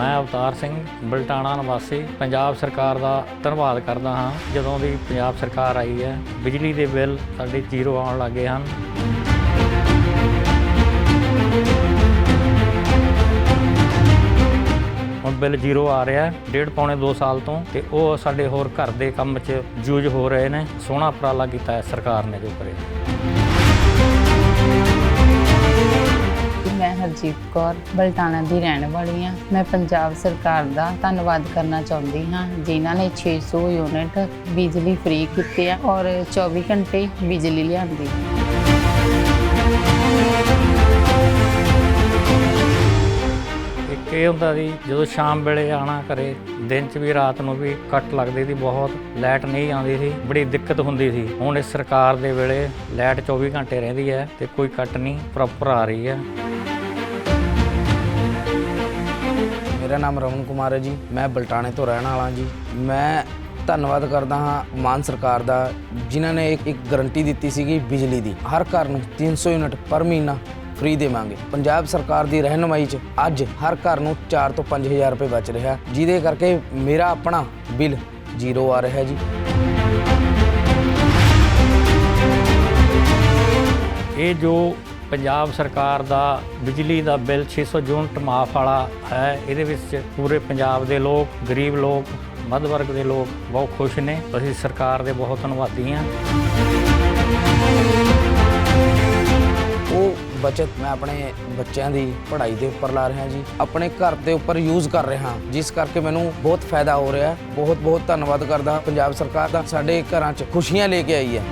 ਮੈਂ ਅਵਤਾਰ ਸਿੰਘ ਬਲਟਾਣਾ ਨਿਵਾਸੀ ਪੰਜਾਬ ਸਰਕਾਰ ਦਾ ਧੰਨਵਾਦ ਕਰਦਾ ਹਾਂ। ਜਦੋਂ ਦੀ ਪੰਜਾਬ ਸਰਕਾਰ ਆਈ ਹੈ ਬਿਜਲੀ ਦੇ ਬਿੱਲ ਸਾਡੇ ਜ਼ੀਰੋ ਆਉਣ ਲੱਗੇ ਹਨ। ਹੁਣ ਬਿੱਲ ਜ਼ੀਰੋ ਆ ਰਿਹਾ ਹੈ, ਡੇਢ ਪੌਣੇ 2 ਸਾਲ ਤੋਂ ਤੇ ਉਹ ਸਾਡੇ ਹੋਰ ਘਰ ਦੇ ਕੰਮ 'ਚ ਯੂਜ਼ ਹੋ ਰਹੇ ਨੇ। ਸੋਹਣਾ ਉਪਰਾਲਾ ਕੀਤਾ ਹੈ ਸਰਕਾਰ ਨੇ ਜੋ ਕਰਿਆ। ਹਰਜੀਤ ਕੌਰ ਬਲਟਾਣਾ ਦੀ ਰਹਿਣ ਵਾਲੀ ਹਾਂ। ਮੈਂ ਪੰਜਾਬ ਸਰਕਾਰ ਦਾ ਧੰਨਵਾਦ ਕਰਨਾ ਚਾਹੁੰਦੀ ਹਾਂ, ਜਿਨ੍ਹਾਂ ਨੇ 600 ਯੂਨਿਟ ਬਿਜਲੀ ਫ੍ਰੀ ਕੀਤੇ ਆ ਔਰ 24 ਘੰਟੇ ਬਿਜਲੀ ਲਿਆਂਦੀ ਇਹ ਹੁੰਦਾ ਸੀ ਜਦੋਂ ਸ਼ਾਮ ਵੇਲੇ ਆਣਾ ਘਰੇ, ਦਿਨ 'ਚ ਵੀ ਰਾਤ ਨੂੰ ਵੀ ਕੱਟ ਲੱਗਦੀ ਸੀ, ਬਹੁਤ ਲਾਈਟ ਨਹੀਂ ਆਉਂਦੀ ਸੀ, ਬੜੀ ਦਿੱਕਤ ਹੁੰਦੀ ਸੀ। ਹੁਣ ਇਸ ਸਰਕਾਰ ਦੇ ਵੇਲੇ ਲਾਈਟ 24 ਘੰਟੇ ਰਹਿੰਦੀ ਹੈ ਤੇ ਕੋਈ ਕੱਟ ਨਹੀਂ ਪ੍ਰੋਪਰ ਆ ਰਹੀ ਹੈ। ਮੇਰਾ ਨਾਮ ਰਮਨ ਕੁਮਾਰ ਹੈ ਜੀ। ਮੈਂ ਬਲਟਾਣੇ ਤੋਂ ਰਹਿਣ ਵਾਲਾ ਜੀ। ਮੈਂ ਧੰਨਵਾਦ ਕਰਦਾ ਹਾਂ ਮਾਨ ਸਰਕਾਰ ਦਾ, ਜਿਨ੍ਹਾਂ ਨੇ ਇੱਕ ਇੱਕ ਗਰੰਟੀ ਦਿੱਤੀ ਸੀਗੀ ਬਿਜਲੀ ਦੀ। ਹਰ ਘਰ ਨੂੰ 300 ਯੂਨਿਟ ਪਰ ਮਹੀਨਾ ਫ੍ਰੀ ਦੇਵਾਂਗੇ। ਪੰਜਾਬ ਸਰਕਾਰ ਦੀ ਰਹਿਨਮਾਈ 'ਚ ਅੱਜ ਹਰ ਘਰ ਨੂੰ 4 ਤੋਂ 5000 ਰੁਪਏ ਬਚ ਰਿਹਾ। ਜਿਹਦੇ ਕਰਕੇ ਮੇਰਾ ਆਪਣਾ ਬਿੱਲ ਜ਼ੀਰੋ ਆ ਰਿਹਾ ਜੀ। ਇਹ ਜੋ ਪੰਜਾਬ ਸਰਕਾਰ ਦਾ ਬਿਜਲੀ ਦਾ ਬਿੱਲ 600 ਯੂਨਿਟ ਮਾਫ ਵਾਲਾ ਹੈ। ਇਹਦੇ ਵਿੱਚ ਪੂਰੇ ਪੰਜਾਬ ਦੇ ਲੋਕ, ਗਰੀਬ ਲੋਕ, ਮੱਧ ਵਰਗ ਦੇ ਲੋਕ ਬਹੁਤ ਖੁਸ਼ ਨੇ। ਅਸੀਂ ਸਰਕਾਰ ਦੇ ਬਹੁਤ ਧੰਨਵਾਦੀ ਹਾਂ। ਉਹ ਬਚਤ ਮੈਂ ਆਪਣੇ ਬੱਚਿਆਂ ਦੀ ਪੜ੍ਹਾਈ ਦੇ ਉੱਪਰ ਲਾ ਰਿਹਾ ਜੀ। ਆਪਣੇ ਘਰ ਦੇ ਉੱਪਰ ਯੂਜ਼ ਕਰ ਰਿਹਾ। ਜਿਸ ਕਰਕੇ ਮੈਨੂੰ ਬਹੁਤ ਫਾਇਦਾ ਹੋ ਰਿਹਾ। ਬਹੁਤ ਬਹੁਤ ਧੰਨਵਾਦ ਕਰਦਾ ਪੰਜਾਬ ਸਰਕਾਰ ਦਾ। ਸਾਡੇ ਘਰਾਂ 'ਚ ਖੁਸ਼ੀਆਂ ਲੈ ਕੇ ਆਈ ਹੈ।